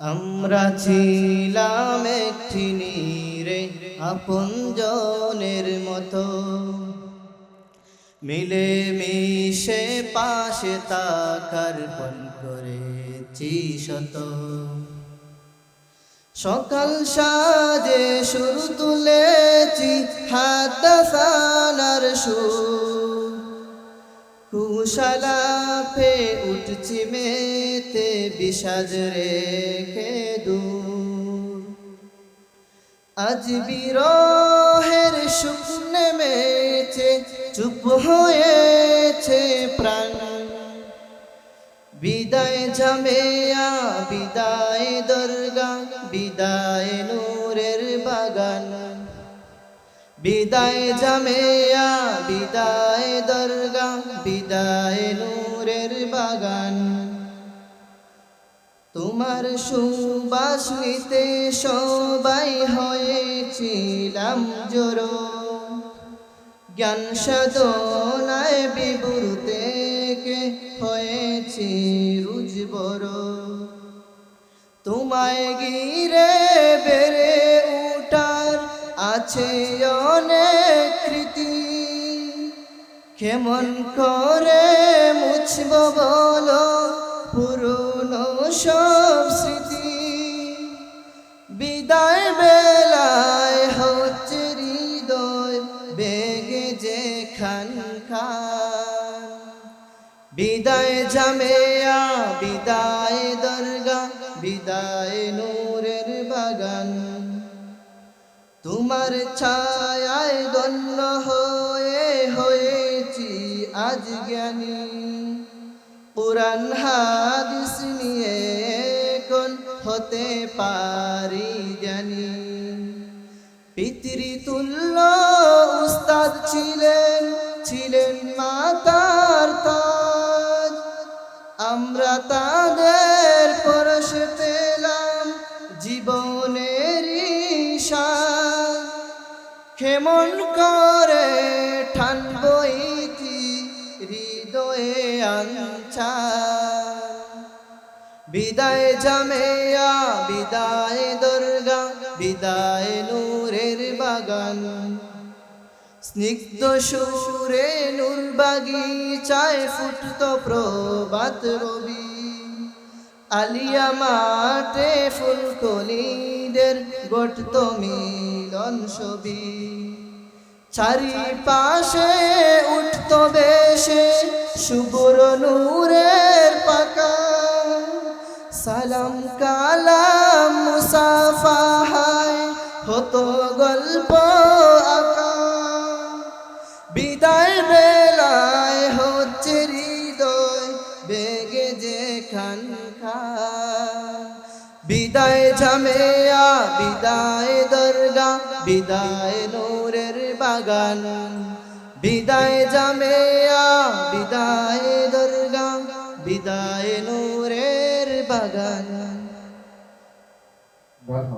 আমরা ছিলাম একটি নীরে আপন জনের মতো। মিলে মিশে পাশে তাকার পণ করেছি শত। সকাল সাজে সুর তুলেছি হাত সানার সুর। কুশালাপে উঠছি মেতে বিষাদ রেখে দূর। আজ বিরহের সুখ নেমেছে চুপ হয়েছে প্রাণ। বিদায় ঝামেয়া, বিদায় দর্গা, বিদায় নূরের বাগান। বিদায় জামেয়া বিদায় দর্গা, বিদায় নূরের বাগান। তোমার সুবাস নিতে সবাই হয়েছিলাম জোরো। জ্ঞান সাধনায় থেকে হয়েছি রুজ বড় তোমায় গিরে বেড়ে উঠার আছে অনেক কৃতি। কেমন করে মুছব সব স্মৃতি বিদায় বেলায় হচ্ছে হৃদয় বেগে যে খান। খান বিদায় জামেয়া, বিদায় দরগা, বিদায় নূরের বাগান। তোমার ছায়ায় গণ্য হয়ে হয়েছি আজ জ্ঞানী। পুরান হাদিস নিয়ে কোন হতে পারি জানি। পিতৃতুল্য উস্তাদ ছিলেন ছিলেন মাতার তাজ। আমরা তাদের পরশ পেলাম জীবনের ঈশান। কেমন করে ঠানবই কি হৃদয়ে বিদায় জামেয়া, বিদায় দুর্গা, বিদায় নূরের বাগান। স্নিগ্ধ সুরে নূর বাগিচায় ফুটত প্রবাত রবি। আলিয়া মাঠে ফুলকলিদের গটত মিলন ছবি। চারিপাশে উঠত বেশে শুভ্র কালাম মুসাফাহায় হতো গল্প আকা। বিদায় বেলায় হচ্ছে হৃদয়, বেগে যে খান বিদায় ঝামেয়া, বিদায় দর্গা, বিদায় নূরের বাগান। বিদায় জামেয়া বিদায় দুর্গা, বিদায় নূরের বাগান। Cuatro.